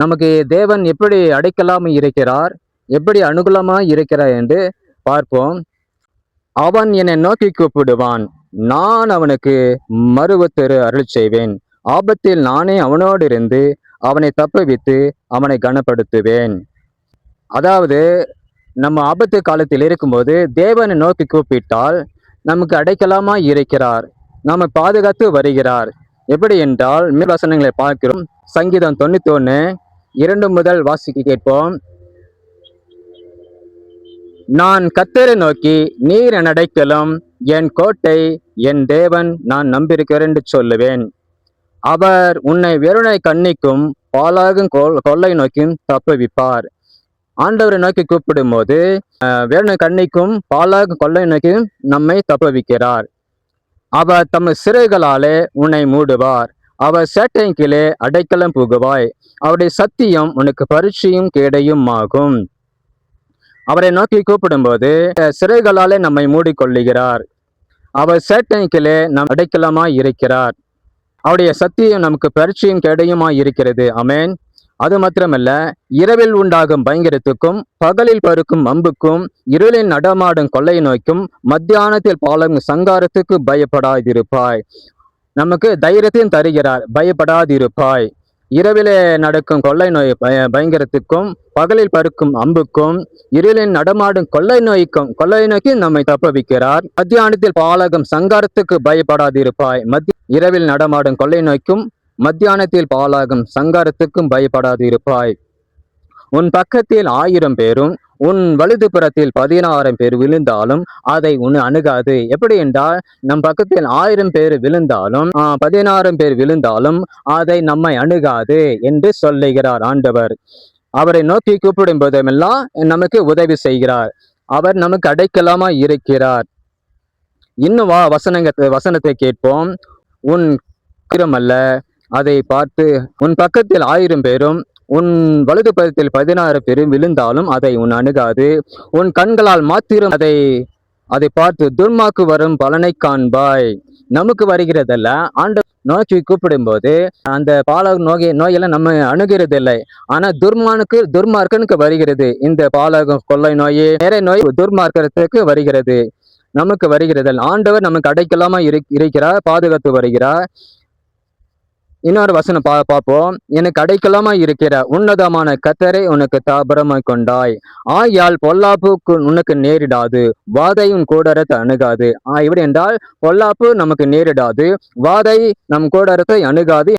நமக்கு தேவன் எப்படி அடைக்கலாமல் இருக்கிறார் எப்படி அனுகூலமாக இருக்கிறார் என்று பார்ப்போம். அவன் என்னை நோக்கி கூப்பிடுவான். நான் அவனுக்கு மறுவத்தரு அருள் செய்வேன் ஆபத்தில் நானே அவனோடு இருந்து அவனை தப்புவித்து அவனை கனப்படுத்துவேன். அதாவது நம்ம ஆபத்து காலத்தில் இருக்கும்போது தேவனை நோக்கி கூப்பிட்டால் நமக்கு அடைக்கலாமா இருக்கிறார் நாம் பாதுகாத்து வருகிறார். எப்படி என்றால் மேல் வசனங்களை பார்க்கிறோம். சங்கீதம் தொண்ணூத்தி ஒன்று இரண்டு முதல் வாசிக்கு கேட்போம். நான் கத்தரை நோக்கி நீர் என் என் கோட்டை என் தேவன் நான் நம்பியிருக்கிறேன் என்று சொல்லுவேன். அவர் உன்னை வெறுனை கண்ணிக்கும் பாலாகும் கொள்ளை நோக்கியும் தப்புவிப்பார். ஆண்டவரை நோக்கி கூப்பிடும்போது போது வேணு கண்ணிக்கும் பாலாகும் கொள்ளை நோக்கியும் நம்மை தப்புவிக்கிறார். அவர் தம் சிறைகளாலே உன்னை மூடுவார். அவர் சேட்டையின் அடைக்கலம் புகுவாய். அவருடைய சத்தியம் உனக்கு பரீட்சையும் கேடையும் ஆகும் அவரை நோக்கி கூப்பிடும்போது சிறைகளாலே நம்மை மூடிக்கொள்ளுகிறார். அவர் சேட்டையின் நம் அடைக்கலமாய் இருக்கிறார். அவருடைய சத்தியம் நமக்கு பரீட்சையும் கேடையுமாய் இருக்கிறது. அமேன் அது மாத்திரமல்ல இரவில் உண்டாகும் பயங்கரத்துக்கும் பகலில் பருக்கும் அம்புக்கும் இருளில் நடமாடும் கொள்ளை நோய்க்கும் மத்தியானத்தில் பாலும் சங்காரத்துக்கு பயப்படாதிருப்பாய். நமக்கு தைரியத்தையும் தருகிறார். பயப்படாதிருப்பாய். இரவிலே நடக்கும் கொள்ளை நோய் பய- பயங்கரத்துக்கும் பகலில் பருக்கும் அம்புக்கும் இருளில் நடமாடும் கொள்ளை நோய்க்கும் கொள்ளை நோய்க்கு நம்மை தப்புவிக்கிறார். மத்தியானத்தில் பாலகம் சங்காரத்துக்கு பயப்படாதிருப்பாய். மத்திய இரவில் நடமாடும் கொள்ளை நோய்க்கும் மத்தியானத்தில் பாலாகும் சங்காரத்துக்கும் பயப்படாதிருப்பாய். உன் பக்கத்தில் ஆயிரம் பேரும் உன் வலதுபுறத்தில் பதினாயிரம் பேர் விழுந்தாலும் அதை உன் அணுகாது. எப்படி என்றால் நம் பக்கத்தில் ஆயிரம் பேர் விழுந்தாலும் ஆஹ், பதினாயிரம் பேர் விழுந்தாலும் அதை நம்மை அணுகாது என்று சொல்லுகிறார் ஆண்டவர். அவரை நோக்கி கூப்பிடும் போதெல்லாம் நமக்கு உதவி செய்கிறார். அவர் நமக்கு அடைக்கலாமா இருக்கிறார். இன்னும் வா வசனங்க வசனத்தை கேட்போம். உன் அல்ல அதை பார்த்து உன் பக்கத்தில் ஆயிரம் பேரும் உன் வலது பதத்தில் பதினாறு பேரும் விழுந்தாலும் அதை உன் அணுகாது. உன் கண்களால் மாத்திரம் அதை அதை பார்த்து துர்மாக்கு வரும் பலனை காண்பாய். நமக்கு வருகிறதல்ல. ஆண்ட நோக்கி கூப்பிடும்போது அந்த பால நோய் நோயெல்லாம் நம்ம அணுகிறதில்லை. ஆனா துர்மானுக்கு துர்மார்க்கனுக்கு வருகிறது. இந்த பாலகம் கொள்ளை நோய் நிறைய நோய் துர்மார்க்கத்துக்கு வருகிறது. நமக்கு வருகிறது ஆண்டவர் நமக்கு அடைக்கலாமா இரு இருக்கிறார் பாதுகாத்து வருகிறார். இன்னொரு வசனம் பா பார்ப்போம். எனக்கு அடைக்கலமா இருக்கிற உன்னதமான கத்தரை உனக்கு தாபரமாய் கொண்டாய். ஆயால் பொல்லாப்புக்கு உனக்கு நேரிடாது. வாதை உன் கூடாரத்தை அணுகாது. ஆ இப்படி என்றால் பொல்லாப்பு நமக்கு நேரிடாது. வாதை நம் கூடரத்தை அணுகாது